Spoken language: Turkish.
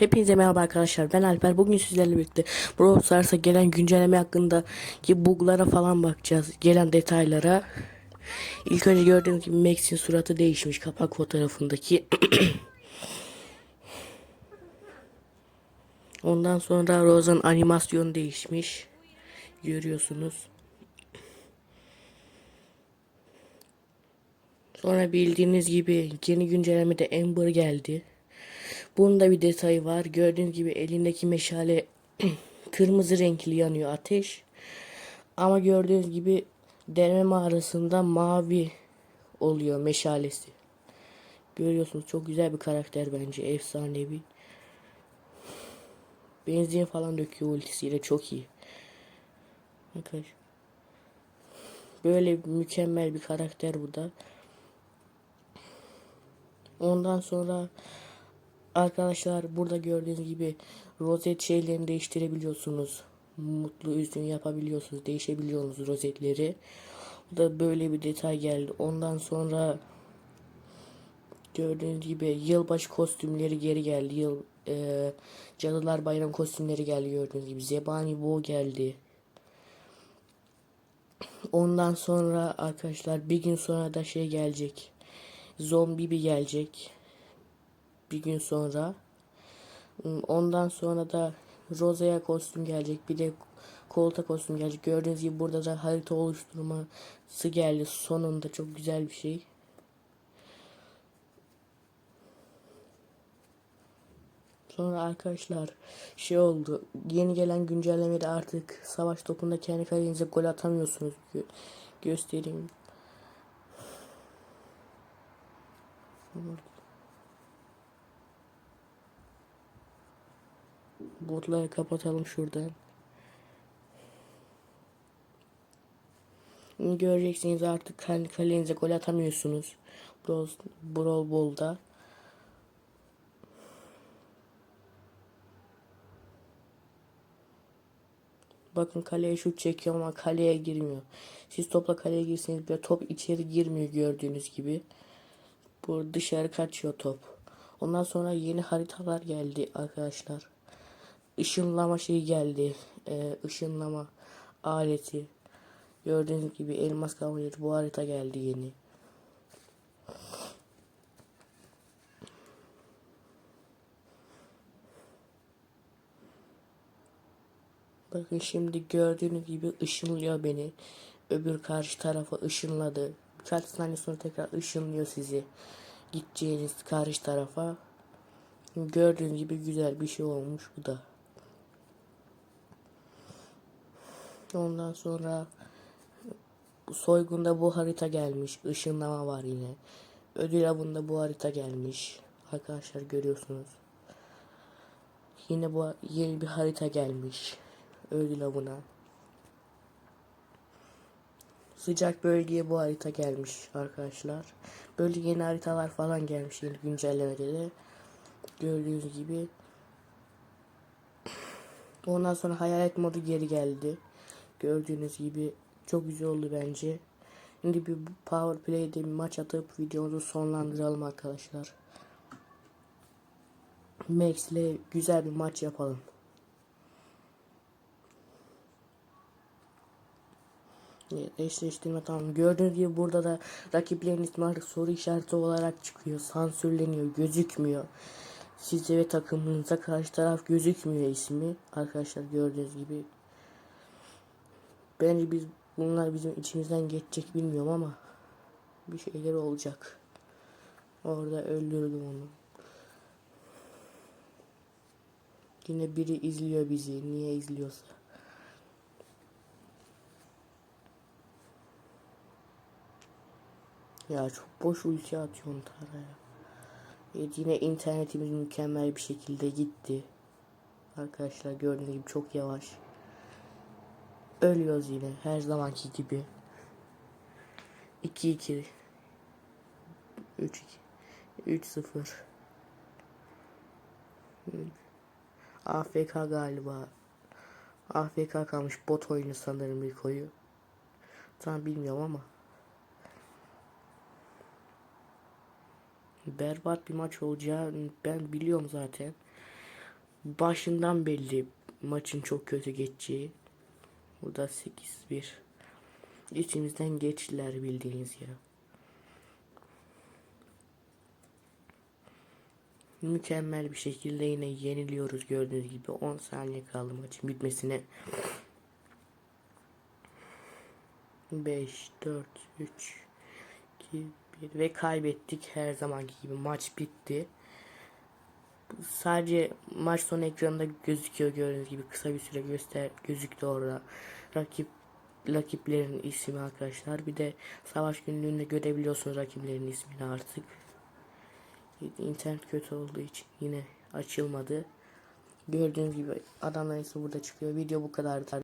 Hepinize merhaba arkadaşlar. Ben Alper. Bugün sizlerle birlikte Brawl Stars'a gelen güncelleme hakkındaki buglara falan bakacağız. Gelen detaylara. İlk önce gördüğünüz gibi Max'in suratı değişmiş kapak fotoğrafındaki. Ondan sonra Rose'un animasyonu değişmiş. Görüyorsunuz. Sonra bildiğiniz gibi yeni güncellemede Amber geldi. Bunun da bir detayı var. Gördüğünüz gibi elindeki meşale kırmızı renkli yanıyor ateş. Ama gördüğünüz gibi deneme mağarasında mavi oluyor meşalesi. Görüyorsunuz çok güzel bir karakter bence. Efsanevi. Benzin falan döküyor ultisiyle çok iyi. Arkadaşlar. Böyle mükemmel bir karakter bu da. Ondan sonra arkadaşlar burada gördüğünüz gibi rozet şeylerini değiştirebiliyorsunuz. Mutlu üzgün yapabiliyorsunuz. Değişebiliyorsunuz rozetleri. Bu da böyle bir detay geldi. Ondan sonra gördüğünüz gibi yılbaşı kostümleri geri geldi. Yıl e, Cadılar Bayram kostümleri geldi gördüğünüz gibi. Zebani Bo geldi. Ondan sonra arkadaşlar bir gün sonra da şey gelecek. Zombi bir gelecek. Bir gün sonra. Hmm, Ondan sonra da Rosa'ya kostüm gelecek. Bir de Colt'a kostüm gelecek. Gördüğünüz gibi burada da harita oluşturması geldi. Sonunda çok güzel bir şey. Sonra arkadaşlar şey oldu. Yeni gelen güncellemede artık savaş topunda kendi kalenize gol atamıyorsunuz. Gö- göstereyim. Botları kapatalım şuradan. Göreceksiniz artık kendi kalenize gol atamıyorsunuz. Brawl, Brawl Ball'da. Bakın kaleye şut çekiyor ama kaleye girmiyor. Siz topla kaleye girseniz bile top içeri girmiyor gördüğünüz gibi. Bu dışarı kaçıyor top. Ondan sonra yeni haritalar geldi arkadaşlar. Işınlama şeyi geldi. Ee, ışınlama aleti. Gördüğünüz gibi elmas kavgası bu harita geldi yeni. Bakın şimdi gördüğünüz gibi ışınlıyor beni. Öbür karşı tarafa ışınladı. Birkaç saniye sonra tekrar ışınlıyor sizi. Gideceğiniz karşı tarafa. Gördüğünüz gibi güzel bir şey olmuş bu da. Ondan sonra soygunda bu harita gelmiş. Işınlama var yine. Ödül avında bu harita gelmiş. Arkadaşlar görüyorsunuz. Yine bu yeni bir harita gelmiş. Ödül avına. Sıcak bölgeye bu harita gelmiş arkadaşlar. Böyle yeni haritalar falan gelmiş yeni güncellemede de. Gördüğünüz gibi. Ondan sonra hayalet modu geri geldi. Gördüğünüz gibi çok güzel oldu bence. Şimdi bir power play'de bir maç atıp videomuzu sonlandıralım arkadaşlar. Max ile güzel bir maç yapalım. Evet, Eşleştirme tamam. Gördüğünüz gibi burada da rakiplerin ismi soru işareti olarak çıkıyor. Sansürleniyor. Gözükmüyor. Size ve takımınıza karşı taraf gözükmüyor ismi. Arkadaşlar gördüğünüz gibi. Bence biz bunlar bizim içimizden geçecek bilmiyorum ama bir şeyler olacak. Orada öldürdüm onu. Yine biri izliyor bizi. Niye izliyorsa. Ya çok boş ulti atıyorsun Tara'ya. Evet, yine internetimiz mükemmel bir şekilde gitti. Arkadaşlar gördüğünüz gibi çok yavaş. Ölüyoruz yine her zamanki gibi. 2-2 3-2 3-0 AFK galiba. AFK kalmış bot oyunu sanırım bir koyu. Tam bilmiyorum ama. berbat bir maç olacağı ben biliyorum zaten. başından belli maçın çok kötü geçeceği. Burada 8-1. İçimizden geçtiler bildiğiniz ya. Mükemmel bir şekilde yine yeniliyoruz gördüğünüz gibi 10 saniye kaldı maçın bitmesine. 5, 4, 3, 2, 1 ve kaybettik her zamanki gibi maç bitti. Sadece maç sonu ekranında gözüküyor gördüğünüz gibi kısa bir süre göster gözüktü orada. Rakip rakiplerin ismi arkadaşlar. Bir de savaş günlüğünde görebiliyorsunuz rakiplerin ismini artık. İnternet kötü olduğu için yine açılmadı. Gördüğünüz gibi adamların ismi burada çıkıyor. Video bu kadar.